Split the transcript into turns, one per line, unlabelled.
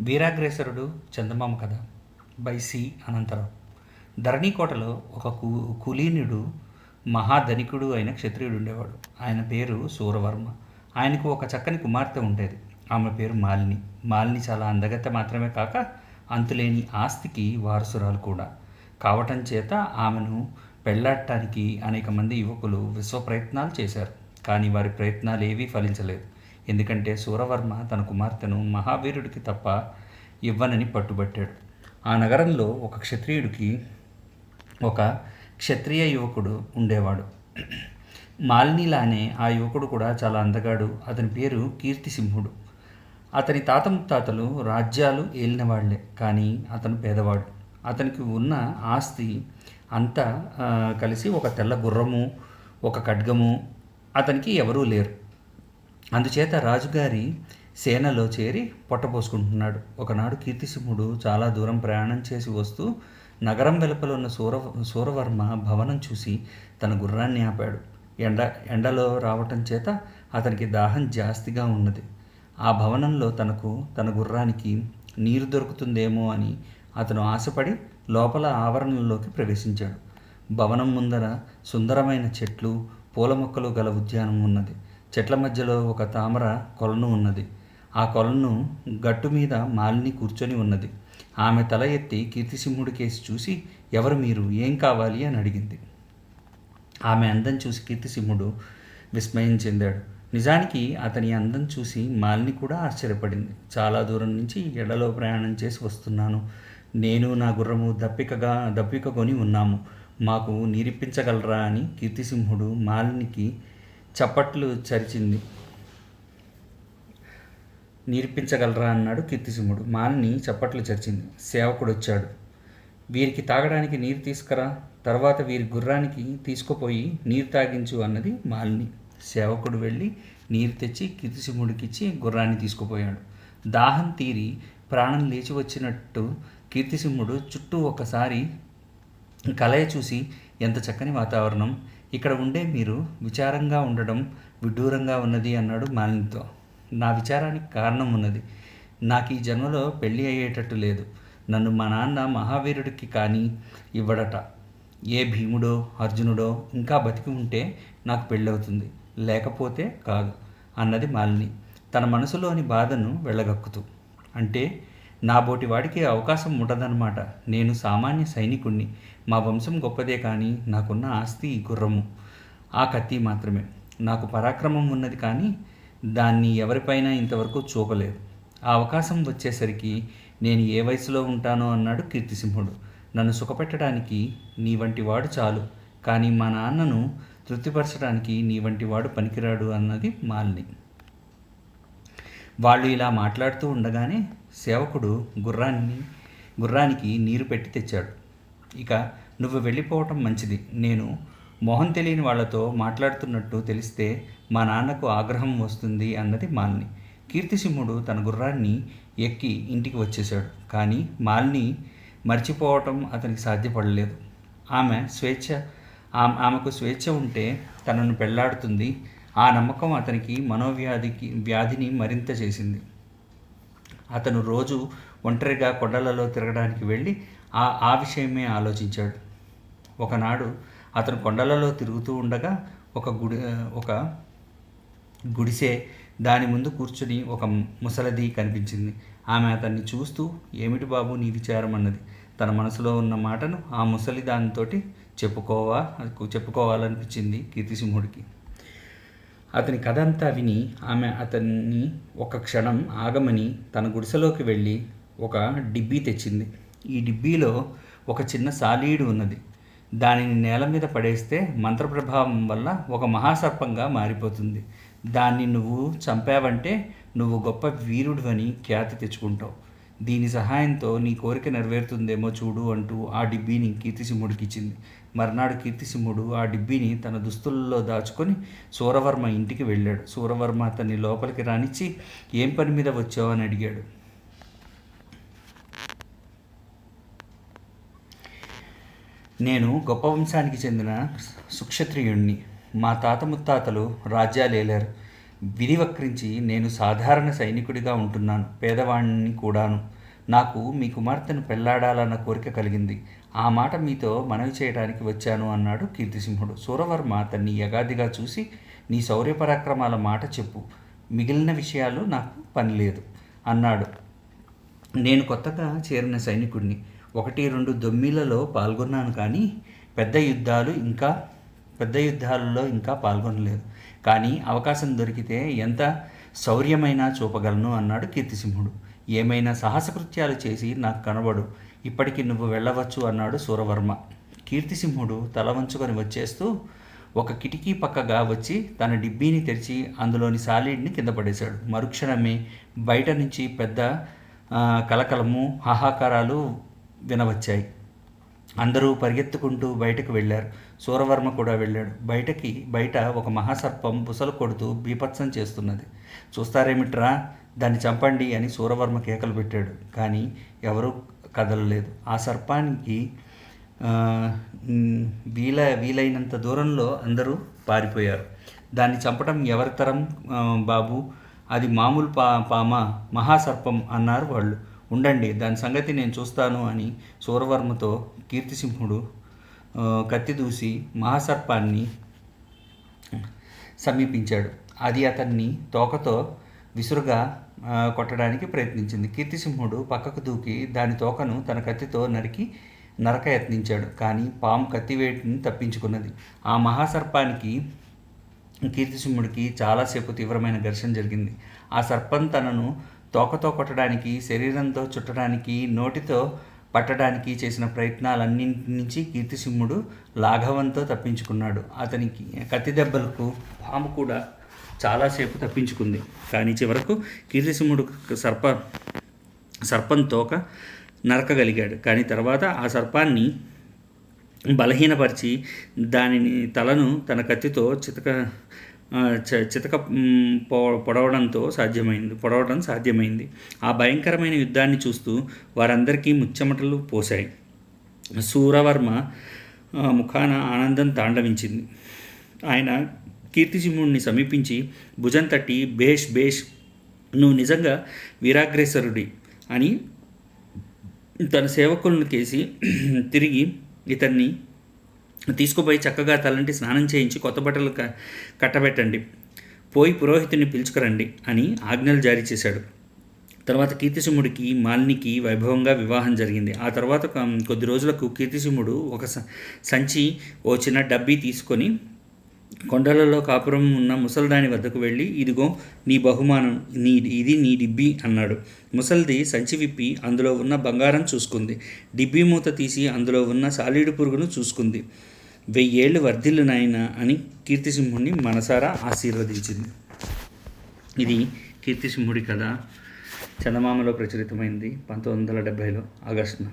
వీరాగ్రేసరుడు చందమామ కథ by C. Anantha Rao. ధరణికోటలో ఒక కూ కులీనుడు మహాధనికుడు అయిన క్షత్రియుడు ఉండేవాడు. ఆయన పేరు సూరవర్మ. ఆయనకు ఒక చక్కని కుమార్తె ఉండేది. ఆమె పేరు మాలిని. మాలిని చాలా అందగత్తె మాత్రమే కాక అంతులేని ఆస్తికి వారసురాలు కూడా. కావటం చేత ఆమెను పెళ్ళాడటానికి అనేక మంది యువకులు విశ్వ ప్రయత్నాలు చేశారు. కానీ వారి ప్రయత్నాలు ఏవీ ఫలించలేదు. ఎందుకంటే సూరవర్మ తన కుమార్తెను మహావీరుడికి తప్ప ఇవ్వనని పట్టుబట్టాడు. ఆ నగరంలో ఒక క్షత్రియుడికి ఒక క్షత్రియ యువకుడు ఉండేవాడు. మాలినిలానే ఆ యువకుడు కూడా చాలా అందగాడు. అతని పేరు కీర్తిసింహుడు. అతని తాత ముత్తాతలు రాజ్యాలు ఏలినవాళ్ళే కానీ అతను పేదవాడు. అతనికి ఉన్న ఆస్తి అంతా కలిసి ఒక తెల్ల గుర్రము ఒక ఖడ్గము అతనికి ఎవరూ లేరు. అందుచేత రాజుగారి సేనలో చేరి పొట్టపోసుకుంటున్నాడు ఒకనాడు కీర్తిసింహుడు చాలా దూరం ప్రయాణం చేసి వస్తూ నగరం వెలుపల ఉన్న సూర సూరవర్మ భవనం చూసి తన గుర్రాన్ని ఆపాడు. ఎండ ఎండలో రావటం చేత అతనికి దాహం జాస్తిగా ఉన్నది. ఆ భవనంలో తనకు తన గుర్రానికి నీరు దొరుకుతుందేమో అని అతను ఆశపడి లోపల ఆవరణలోకి ప్రవేశించాడు. భవనం ముందర సుందరమైన చెట్లు పూల మొక్కలు గల ఉద్యానం ఉన్నది. చెట్ల మధ్యలో ఒక తామర కొలను ఉన్నది. ఆ కొలను గట్టు మీద మాలిని కూర్చొని ఉన్నది. ఆమె తల ఎత్తి కీర్తిసింహుడి కేసి చూసి ఎవరు మీరు? ఏం కావాలి? అని అడిగింది. ఆమె అందం చూసి కీర్తిసింహుడు విస్మయం చెందాడు. నిజానికి అతని అందం చూసి మాలిని కూడా ఆశ్చర్యపడింది. చాలా దూరం నుంచి ఎడలో ప్రయాణం చేసి వస్తున్నాను. నేను నా గుర్రము దప్పికగా దప్పిక కొని ఉన్నాము. మాకు నీరిప్పించగలరా? అని కీర్తిసింహుడు మాలినికి చప్పట్లు చరిచింది. నీరిపించగలరా అన్నాడు కీర్తిసింహుడు. మాన్ని చప్పట్లు చరిచింది. సేవకుడు వచ్చాడు. వీరికి తాగడానికి నీరు తీసుకురా. తర్వాత వీరి గుర్రానికి తీసుకుపోయి నీరు తాగించు అన్నది మాలిని. సేవకుడు వెళ్ళి నీరు తెచ్చి కీర్తిసింహుడికిచ్చి గుర్రాన్ని తీసుకుపోయాడు. దాహం తీరి ప్రాణం లేచి వచ్చినట్టు కీర్తిసింహుడు చుట్టూ ఒకసారి కలయ చూసి ఎంత చక్కని వాతావరణం. ఇక్కడ ఉండే మీరు విచారంగా ఉండడం విడ్డూరంగా ఉన్నది అన్నాడు మాలినితో. నా విచారానికి కారణం ఉన్నది. నాకు ఈ జన్మలో పెళ్ళి అయ్యేటట్టు లేదు. నన్ను మా నాన్న మహావీరుడికి కానీ ఇవ్వడట. ఏ భీముడో అర్జునుడో ఇంకా బతికి ఉంటే నాకు పెళ్ళవుతుంది. లేకపోతే కాదు అన్నది మాలిని. తన మనసులోని బాధను వెళ్ళగక్కుతూ అంటే నాబోటి వాడికి అవకాశం ఉండదన్నమాట. నేను సామాన్య సైనికుణ్ణి. మా వంశం గొప్పదే కానీ నాకున్న ఆస్తి గుర్రము. ఆ కత్తి మాత్రమే. నాకు పరాక్రమం ఉన్నది కానీ దాన్ని ఎవరిపైనా ఇంతవరకు చూపలేదు. ఆ అవకాశం వచ్చేసరికి నేను ఏ వయసులో ఉంటానో అన్నాడు కీర్తిసింహుడు. నన్ను సుఖపెట్టడానికి నీ వంటి వాడు చాలు. కానీ మా నాన్నను తృప్తిపరచడానికి నీ వంటి వాడు పనికిరాడు అన్నది మాలిని. వాళ్ళు ఇలా మాట్లాడుతూ ఉండగానే సేవకుడు గుర్రాన్ని గుర్రానికి నీరు పెట్టి తెచ్చాడు. ఇక నువ్వు వెళ్ళిపోవటం మంచిది. నేను మొహం తెలియని వాళ్ళతో మాట్లాడుతున్నట్టు తెలిస్తే మా నాన్నకు ఆగ్రహం వస్తుంది అన్నది మాలిని. కీర్తిసింహుడు తన గుర్రాన్ని ఎక్కి ఇంటికి వచ్చేశాడు. కానీ మాలిని మర్చిపోవటం అతనికి సాధ్యపడలేదు. ఆమె స్వేచ్ఛ ఆమె ఆమెకు స్వేచ్ఛ ఉంటే తనను పెళ్ళాడుతుంది ఆ నమ్మకం అతనికి మనోవ్యాధికి వ్యాధిని మరింత చేసింది. అతను రోజు ఒంటరిగా కొండలలో తిరగడానికి వెళ్ళి ఆ ఆ విషయమే ఆలోచించాడు. ఒకనాడు అతను కొండలలో తిరుగుతూ ఉండగా ఒక గుడి ఒక గుడిసె దాని ముందు కూర్చుని ఒక ముసలది కనిపించింది. ఆమె అతన్ని చూస్తూ ఏమిటి బాబు నీ విచారం? అన్నది. తన మనసులో ఉన్న మాటను ఆ ముసలి దానితోటి చెప్పుకోవా చెప్పుకోవాలనిపించింది కీర్తిసింహుడికి. అతని కథ అంతా విని ఆమె అతన్ని ఒక క్షణం ఆగమని తన గుడిసెలోకి వెళ్ళి ఒక డిబ్బీ తెచ్చింది. ఈ డిబ్బీలో ఒక చిన్న సాలీడు ఉన్నది. దానిని నేల మీద పడేస్తే మంత్రప్రభావం వల్ల ఒక మహాసర్పంగా మారిపోతుంది. దాన్ని నువ్వు చంపావంటే నువ్వు గొప్ప వీరుడివని ఖ్యాతి తెచ్చుకుంటావు. దీని సహాయంతో నీ కోరిక నెరవేరుతుందేమో చూడు అంటూ ఆ డిబ్బీని కీర్తిసింహుడికి ఇచ్చింది. మర్నాడు కీర్తిసింహుడు ఆ డిబ్బీని తన దుస్తులలో దాచుకొని సూరవర్మ ఇంటికి వెళ్ళాడు. సూరవర్మ అతన్ని లోపలికి రానిచ్చి ఏం పని మీద వచ్చావు? అని అడిగాడు. నేను గొప్ప వంశానికి చెందిన సుక్షత్రియుణ్ణి. మా తాత ముత్తాతలు రాజ్యాలేలారు విధి వక్రించి నేను సాధారణ సైనికుడిగా ఉంటున్నాను. పేదవాణ్ణి కూడాను. నాకు మీ కుమార్తెను పెళ్ళాడాలన్న కోరిక కలిగింది. ఆ మాట మీతో మనవి చేయడానికి వచ్చాను అన్నాడు కీర్తిసింహుడు. సూరవర్మ అతన్ని యగాదిగా చూసి నీ శౌర్యపరాక్రమాల మాట చెప్పు. మిగిలిన విషయాలు నాకు పని లేదు అన్నాడు. నేను కొత్తగా చేరిన సైనికుడిని. ఒకటి రెండు దొమ్మిలలో పాల్గొన్నాను కానీ పెద్ద యుద్ధాలు ఇంకా పెద్ద యుద్ధాలలో ఇంకా పాల్గొనలేదు. కానీ అవకాశం దొరికితే ఎంత శౌర్యమైనా చూపగలను అన్నాడు కీర్తిసింహుడు. ఏమైనా సాహసకృత్యాలు చేసి నాకు కనబడు ఇప్పటికి నువ్వు వెళ్ళవచ్చు అన్నాడు సూరవర్మ. కీర్తిసింహుడు తల వంచుకొని వచ్చేస్తూ ఒక కిటికీ పక్కగా వచ్చి తన డిబ్బీని తెరిచి అందులోని సాలీడ్ని కింద పడేశాడు. మరుక్షణమే బయట నుంచి పెద్ద కలకలము హాహాకారాలు వినవచ్చాయి. అందరూ పరిగెత్తుకుంటూ బయటకు వెళ్ళారు. సూరవర్మ కూడా వెళ్ళాడు. బయటకి బయట ఒక మహాసర్పం బుసలు కొడుతూ బీభత్సం చేస్తున్నది. చూస్తారేమిట్రా? దాన్ని చంపండి అని సూరవర్మ కేకలు పెట్టాడు. కానీ ఎవరూ కదలలేదు. ఆ సర్పానికి వీల వీలైనంత దూరంలో అందరూ పారిపోయారు. దాన్ని చంపడం ఎవరి తరం బాబు? అది మామూలు పా పామ మహాసర్పం అన్నారు వాళ్ళు. ఉండండి దాని సంగతి నేను చూస్తాను అని సూరవర్మతో కీర్తిసింహుడు కత్తి దూసి మహాసర్పాన్ని సమీపించాడు. అది అతన్ని తోకతో విసురుగా కొట్టడానికి ప్రయత్నించింది. కీర్తిసింహుడు పక్కకు దూకి దాని తోకను తన కత్తితో నరికి నరక యత్నించాడు. కానీ పాము కత్తివేటిని తప్పించుకున్నది. ఆ మహాసర్పానికి కీర్తిసింహుడికి చాలాసేపు తీవ్రమైన ఘర్షణ జరిగింది. ఆ సర్పం తనను తోకతో కొట్టడానికి శరీరంతో చుట్టడానికి నోటితో పట్టడానికి చేసిన ప్రయత్నాలన్నింటి నుంచి కీర్తిసింహుడు లాఘవంతో తప్పించుకున్నాడు. అతనికి కత్తి దెబ్బలకు పాము కూడా చాలాసేపు తప్పించుకుంది. కానీ చివరకు కీర్తిసింహుడు సర్ప సర్పం తోక నరకగలిగాడు. కానీ తర్వాత ఆ సర్పాన్ని బలహీనపరిచి దానిని తలను తన కత్తితో చితక చితక పొ పొడవడంతో సాధ్యమైంది పొడవడం సాధ్యమైంది. ఆ భయంకరమైన యుద్ధాన్ని చూస్తూ వారందరికీ ముచ్చెమటలు పోశాయి. సూరవర్మ ముఖాన ఆనందం తాండవించింది. ఆయన కీర్తిసింహుడిని సమీపించి భుజం తట్టి భేష్ భేష్ నువ్వు నిజంగా వీరాగ్రేసరుడి అని తన సేవకులను కేసి తిరిగి ఇతన్ని తీసుకుపోయి చక్కగా తలంటి స్నానం చేయించి కొత్త బట్టలు క కట్టబెట్టండి. పోయి పురోహితుని పిలుచుకురండి అని ఆజ్ఞలు జారీ చేశాడు. తర్వాత కీర్తిసింహుడికి మాలినికి వైభవంగా వివాహం జరిగింది. ఆ తర్వాత కొద్ది రోజులకు కీర్తిసింహుడు ఒక స- సంచి ఓ చిన్న డబ్బీ తీసుకొని కొండలలో కాపురం ఉన్న ముసల్దాని వద్దకు వెళ్ళి ఇదిగో నీ బహుమానం నీ ఇది నీ డిబ్బి అన్నాడు. ముసల్ది సంచి విప్పి అందులో ఉన్న బంగారం చూసుకుంది. డిబ్బీ మూత తీసి అందులో ఉన్న సాలీడు పురుగును చూసుకుంది. వెయ్యేళ్ళు వర్ధిల్లు నాయన అని కీర్తిసింహుడిని మనసారా ఆశీర్వదించింది. ఇది కీర్తిసింహుడి కథ. చందమామలో ప్రచురితమైంది పంతొమ్మిది వందల డెబ్భైలో ఆగస్టున.